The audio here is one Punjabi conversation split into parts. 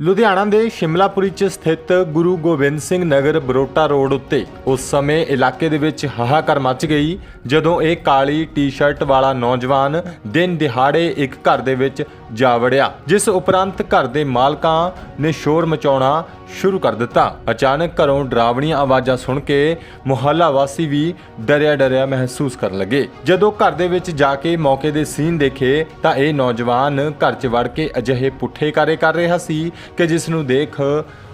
ਲੁਧਿਆਣਾ ਦੇ ਸ਼ਿਮਲਾਪੁਰੀ 'ਚ ਸਥਿਤ ਗੁਰੂ ਗੋਬਿੰਦ ਸਿੰਘ ਨਗਰ ਬਰੋਟਾ ਰੋਡ ਉੱਤੇ ਉਸ ਸਮੇਂ ਇਲਾਕੇ ਦੇ ਵਿੱਚ ਹਾਹਾਕਾਰ ਮਚ ਗਈ ਜਦੋਂ ਇਹ ਕਾਲੀ ਟੀ-ਸ਼ਰਟ ਵਾਲਾ ਨੌਜਵਾਨ ਦਿਨ ਦਿਹਾੜੇ ਇੱਕ ਘਰ ਦੇ ਵਿੱਚ ਜਾ ਵੜਿਆ, ਜਿਸ ਉਪਰੰਤ ਘਰ ਦੇ ਮਾਲਕਾਂ ਨੇ ਸ਼ੋਰ ਮਚਾਉਣਾ ਸ਼ੁਰੂ ਕਰ ਦਿੱਤਾ। ਅਚਾਨਕ ਘਰੋਂ ਡਰਾਵਣੀਆਂ ਆਵਾਜ਼ਾਂ ਸੁਣ ਕੇ ਮੁਹੱਲਾ ਵਾਸੀ ਵੀ ਡਰਿਆ ਡਰਿਆ ਮਹਿਸੂਸ ਕਰਨ ਲੱਗੇ। ਜਦੋਂ ਘਰ ਦੇ ਵਿੱਚ ਜਾ ਕੇ ਮੌਕੇ ਦੇ ਸੀਨ ਦੇਖੇ ਤਾਂ ਇਹ ਨੌਜਵਾਨ ਘਰ 'ਚ ਵੜ ਕੇ ਅਜਿਹੇ ਪੁੱਠੇ ਕਾਰੇ ਕਰ ਰਿਹਾ ਸੀ ਕਿ ਜਿਸ ਨੂੰ ਦੇਖ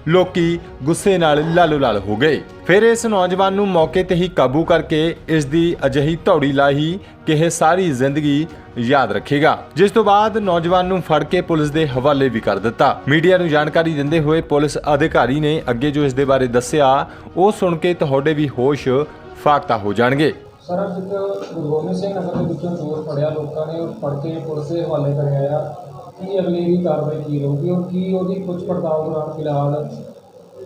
ਲੋਕੀ ਗੁੱਸੇ ਨਾਲ ਲਾਲੋ ਲਾਲ ਹੋ ਗਏ। ਫਿਰ ਇਸ ਨੌਜਵਾਨ ਨੂੰ ਮੌਕੇ ਤੇ ਹੀ ਕਾਬੂ ਕਰਕੇ ਇਸ ਦੀ ਅਜਿਹੀ ਧੌੜੀ ਲਾਹੀ ਕਿ ਇਹ ਸਾਰੀ ਜ਼ਿੰਦਗੀ ਯਾਦ ਰੱਖੇਗਾ। ਜਿਸ ਤੋਂ ਬਾਅਦ ਨੌਜਵਾਨ ਨੂੰ ਫੜ ਕੇ ਪੁਲਿਸ ਦੇ ਹਵਾਲੇ ਵੀ ਕਰ ਦਿੱਤਾ। ਮੀਡੀਆ ਨੂੰ ਜਾਣਕਾਰੀ ਦਿੰਦੇ ਹੋਏ ਪੁਲਿਸ ਅਧਿਕਾਰੀ ਨੇ ਅੱਗੇ ਜੋ ਇਸ ਦੇ ਬਾਰੇ ਦੱਸਿਆ, ਉਹ ਸੁਣ ਕੇ ਤੁਹਾਡੇ ਵੀ ਹੋਸ਼ ਫਾਕਤਾ ਹੋ ਜਾਣਗੇ। ਸਰ ਅੱਜ ਗੁਰੂ ਗੋਬਿੰਦ ਸਿੰਘ ਨਗਰ ਦੇ ਵਿੱਚੋਂ ਚੋਰ ਫੜਿਆ ਲੋਕਾਂ ਨੇ ਫੜ ਕੇ ਪੁਲਿਸ ਦੇ ਹਵਾਲੇ ਕਰਿਆ ਆ। ਕੀ ਅਗਲੀ ਦੀ ਕਾਰਵਾਈ ਕੀ ਰਹੂਗੀ ਔਰ ਕੀ ਉਹਦੀ ਪੁੱਛ ਪੜਤਾਲ ਦੌਰਾਨ ਫਿਲਹਾਲ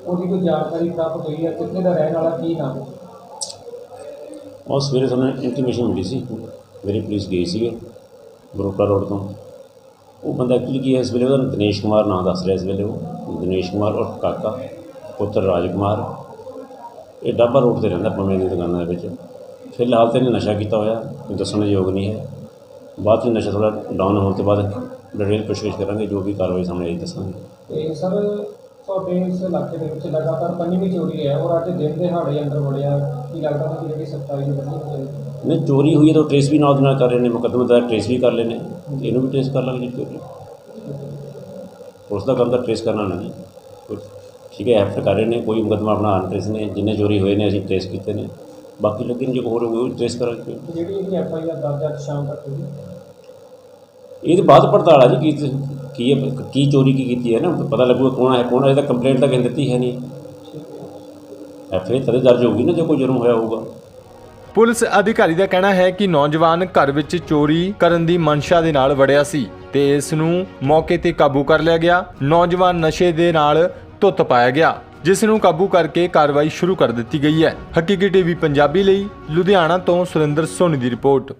ਉਹਦੀ ਕੋਈ ਜਾਣਕਾਰੀ ਪ੍ਰਾਪਤ ਹੋਈ ਹੈ, ਕਿੱਥੇ ਦਾ ਰਹਿਣ ਵਾਲਾ, ਕੀ ਨਾਮ? ਹੈ? ਉਹ ਸਵੇਰੇ ਸਾਨੂੰ ਇੰਟੀਮੇਸ਼ਨ ਮਿਲੀ ਸੀ। ਮੇਰੀ ਪੁਲਿਸ ਗਈ ਸੀਗੇ ਬਰੋਟਾ ਰੋਡ ਤੋਂ। ਉਹ ਬੰਦਾ ਐਕਚੁਅਲੀ ਕੀ ਹੈ, ਇਸ ਵੇਲੇ ਉਹਦਾ ਦਿਨੇਸ਼ ਕੁਮਾਰ ਨਾਮ ਦੱਸ ਰਿਹਾ ਇਸ ਵੇਲੇ ਉਹ। ਦਿਨੇਸ਼ ਕੁਮਾਰ ਔਰ ਕਾਕਾ, ਪੁੱਤਰ ਰਾਜ ਕੁਮਾਰ। ਇਹ ਡੱਬਾ ਰੋਡ ਤੇ ਰਹਿੰਦਾ ਪੰਮੇ ਦੀ ਦੁਕਾਨਾਂ ਦੇ ਵਿੱਚ। ਫਿਲਹਾਲ ਤੇ ਇਹਨੇ ਨਸ਼ਾ ਕੀਤਾ ਹੋਇਆ ਦੱਸਣ ਯੋਗ ਨਹੀਂ ਹੈ। ਬਾਅਦ 'ਚ ਨਸ਼ਾ ਥੋੜਾ ਡਾਊਨ ਹੋਣ ਤੋਂ ਬਾਅਦ ਡਿਟੇਲ ਪੁੱਛਗਿੱਛ ਕਰਾਂਗੇ ਜੋ ਵੀ ਕਾਰਵਾਈ ਸਾਹਮਣੇ ਆਈ ਦੱਸਾਂਗੇ। ਤੇ ਸਰ ਤੁਹਾਡੇ ਇਸ ਇਲਾਕੇ ਦੇ ਵਿੱਚ ਲਗਾਤਾਰ ਪੰਜਵੀਂ ਚੋਰੀ ਹੈ ਔਰ ਅੱਜ ਦਿਨ ਦਿਹਾੜੇ ਅੰਦਰ ਵੜਿਆ ਕੀ ਲੱਗਦਾ ਹੈ ਕਿ ਜਿਹੜੀ ਸੱਚਾਈ ਨੂੰ ਬੰਦੀ ਚਾਹੀਦੀ ਨਹੀਂ ਚੋਰੀ ਹੋਈ ਹੈ ਤਾਂ ਟ੍ਰੇਸ ਵੀ ਨਾਲ ਦੀ ਨਾਲ ਕਰ ਰਹੇ ਨੇ ਮੁਕੱਦਮੇ ਦਾ ਟ੍ਰੇਸ ਵੀ ਕਰ ਲੈਣੇ ਤੇ ਇਹਨੂੰ ਵੀ ਟ੍ਰੇਸ ਕਰ ਲਾਂਗੇ ਚੋਰੀ। ਪੁਲਿਸ ਦਾ ਕੰਮ ਤਾਂ ਟ੍ਰੇਸ ਕਰਨਾ ਨਹੀਂ। ਕੁਛ ਠੀਕ ਹੈ ਐਫਟ ਕਰ ਰਹੇ ਨੇ ਕੋਈ ਮੁਕੱਦਮਾ ਆਪਣਾ ਅਨਟ੍ਰੇਸ ਨੇ ਜਿੰਨੇ ਚੋਰੀ ਹੋਏ ਨੇ ਅਸੀਂ ਟ੍ਰੇਸ ਕੀਤੇ ਨੇ। ਬਾਕੀ ਲੋਕੀ ਜੇ ਹੋਰ ਹੋਵੇ ਉਹ ਟ੍ਰੇਸ ਕਰਾਂਗੇ। ਤੇ ਜਿਹੜੀ ਇਹਦੀ ਐਫ ਆਈ ਆਰ ਦਰਜ ਅੱਜ ਸ਼ਾਮ ਤੱਕ ਹੋਈ ਇਹਦੇ ਬਾਅਦ ਪੜਤਾਲ ਆ ਜੀ, ਕੀ ਕੀ ਹੈ ਕੀ ਚੋਰੀ ਕੀ ਕੀਤੀ ਹੈ ਨਾ, ਪਤਾ ਲੱਗੂਗਾ ਕੌਣ ਹੈ ਕੌਣ ਹੈ ਇਹਦਾ ਕੰਪਲੇਂਟ ਤਾਂ ਕਹਿੰਦੇ ਦਿੱਤੀ ਹੈ ਨਹੀਂ। ਐਫ ਤਦੇ ਦਰਜ ਹੋਊਗੀ ਨਾ, ਜੇ ਕੋਈ ਜੁਰਮ ਹੋਇਆ ਹੋਊਗਾ। ਪੁਲਿਸ ਅਧਿਕਾਰੀ ਦਾ ਕਹਿਣਾ ਹੈ ਕਿ ਨੌਜਵਾਨ ਘਰ ਵਿੱਚ ਚੋਰੀ ਕਰਨ ਦੀ ਮਨਸ਼ਾ ਦੇ ਨਾਲ ਵੜਿਆ ਸੀ ਤੇ ਇਸ ਨੂੰ ਮੌਕੇ ਤੇ ਕਾਬੂ ਕਰ ਲਿਆ ਗਿਆ। ਨੌਜਵਾਨ ਨਸ਼ੇ ਦੇ ਨਾਲ ਧੁੱਤ ਪਾਇਆ ਗਿਆ, ਜਿਸ ਨੂੰ ਕਾਬੂ ਕਰਕੇ ਕਾਰਵਾਈ ਸ਼ੁਰੂ ਕਰ ਦਿੱਤੀ ਗਈ ਹੈ। ਹਕੀਕੀ ਟੀਵੀ ਪੰਜਾਬੀ ਲਈ, ਲੁਧਿਆਣਾ ਤੋਂ ਸੁਰਿੰਦਰ ਸੋਨੀ ਦੀ ਰਿਪੋਰਟ।